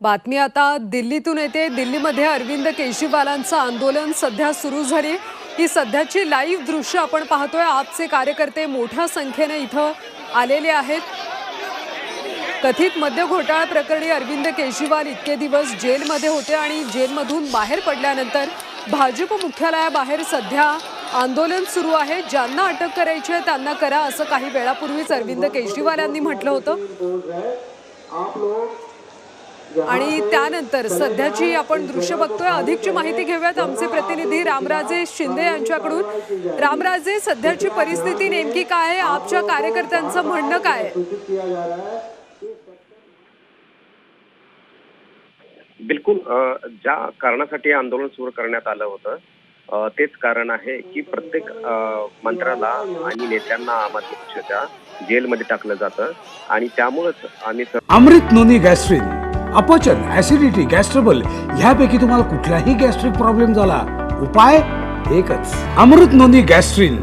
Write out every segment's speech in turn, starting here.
बातमी आता दिल्लीतून येते. दिल्लीमध्ये अरविंद केजरीवालांचं आंदोलन सध्या सुरू झाली. ही सध्याची लाईव्ह दृश्य आपण पाहतोय. आपचे कार्यकर्ते मोठ्या संख्येने इथं आलेले आहेत. कथित मद्य घोटाळा प्रकरणी अरविंद केजरीवाल इतके दिवस जेलमध्ये होते आणि जेलमधून बाहेर पडल्यानंतर भाजप मुख्यालयाबाहेर सध्या आंदोलन सुरू आहे. ज्यांना अटक करायची आहे त्यांना करा असं काही वेळापूर्वीच अरविंद केजरीवाल यांनी म्हटलं होतं. आणि त्यानंतर सध्याची आपण दृश्य बघतोय. अधिकची माहिती घेऊयात आमचे प्रतिनिधी रामराजे शिंदे यांच्याकडून. रामराजे सध्याची परिस्थिती नेमकी काय आहे? आपच्या कार्यकर्त्यांचं म्हणणं काय आहे? बिलकुल ज्या कारणासाठी आंदोलन सुरू करण्यात आलं होतं तेच कारण आहे की प्रत्येक मंत्र्याला आणि नेत्यांना आम आदमी पक्षाच्या जेलमध्ये टाकलं जातं आणि त्यामुळेच आम्ही अमृत नोनी गॅस्ट्रिन अपचन ऍसिडिटी गॅस्ट्रबल ह्यापैकी तुम्हाला कुठलाही गॅस्ट्रिक प्रॉब्लेम झाला. उपाय एकच. अमृत नोंदी गॅस्ट्रिन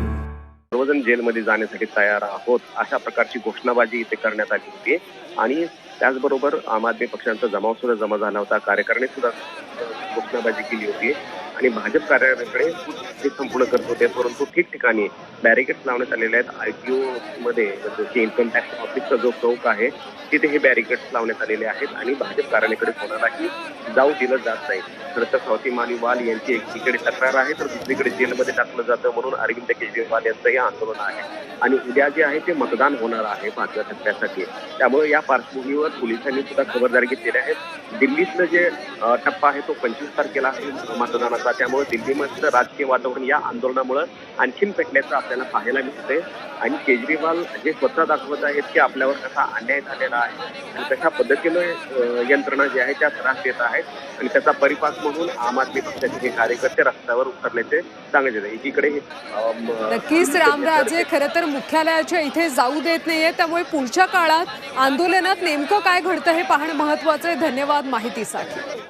सर्वजण जेलमध्ये जाण्यासाठी तयार आहोत अशा प्रकारची घोषणाबाजी इथे करण्यात आली होती. आणि त्याचबरोबर आम आदमी पक्षांचा जमाव सुद्धा जमा झाला होता. कार्यकारिणी सुद्धा घोषणाबाजी केली होती. आणि भाजप कार्यालयाकडे हे संपूर्ण करत होते परंतु ठिकठिकाणी बॅरिकेड्स लावण्यात आलेले आहेत. आयटीओ मध्ये जसं इन्कम टॅक्स ऑफिसचा जो चौक आहे तिथे हे बॅरिकेड्स लावण्यात आलेले आहेत आणि भाजप कार्यालयाकडे कोणालाही जाऊ दिलं जात नाही. खरं तर स्वाती मालिवाल यांची एकीकडे तक्रार आहे तर दुसरीकडे जेलमध्ये टाकलं जातं म्हणून अरविंद केजरीवाल यांचं हे आंदोलन आहे. आणि उद्या जे आहे ते मतदान होणार आहे पाचव्या टप्प्यासाठी त्यामुळे या पार्श्वभूमीवर पोलिसांनी सुद्धा खबरदारी घेतलेली आहे. दिल्लीतलं जे टप्पा आहे तो पंचवीस तारखेला आहे. मतदानाचा त्यामुळे दिल्लीमधलं राजकीय वातावरण या आंदोलनामुळे आणखीन पेटल्याचं आपल्याला पाहायला मिळतंय. आणि केजरीवाल हे स्वतः दाखवत आहेत की आपल्यावर कसा अन्याय झालेला आहे आणि कशा पद्धतीनं यंत्रणा जी आहे त्या त्रास देत आहेत आणि त्याचा परिपाक म्हणून आम आदमी पक्षाचे हे कार्यकर्ते रस्त्यावर उतरल्याचे आहे. एकीकडे नक्कीच रामराजे खरं तर मुख्यालयाच्या इथे जाऊ देत नाहीये. त्यामुळे पुढच्या काळात आंदोलनात नेमकं काय घडतं हे पाहणं महत्वाचं आहे. धन्यवाद माहितीसाठी.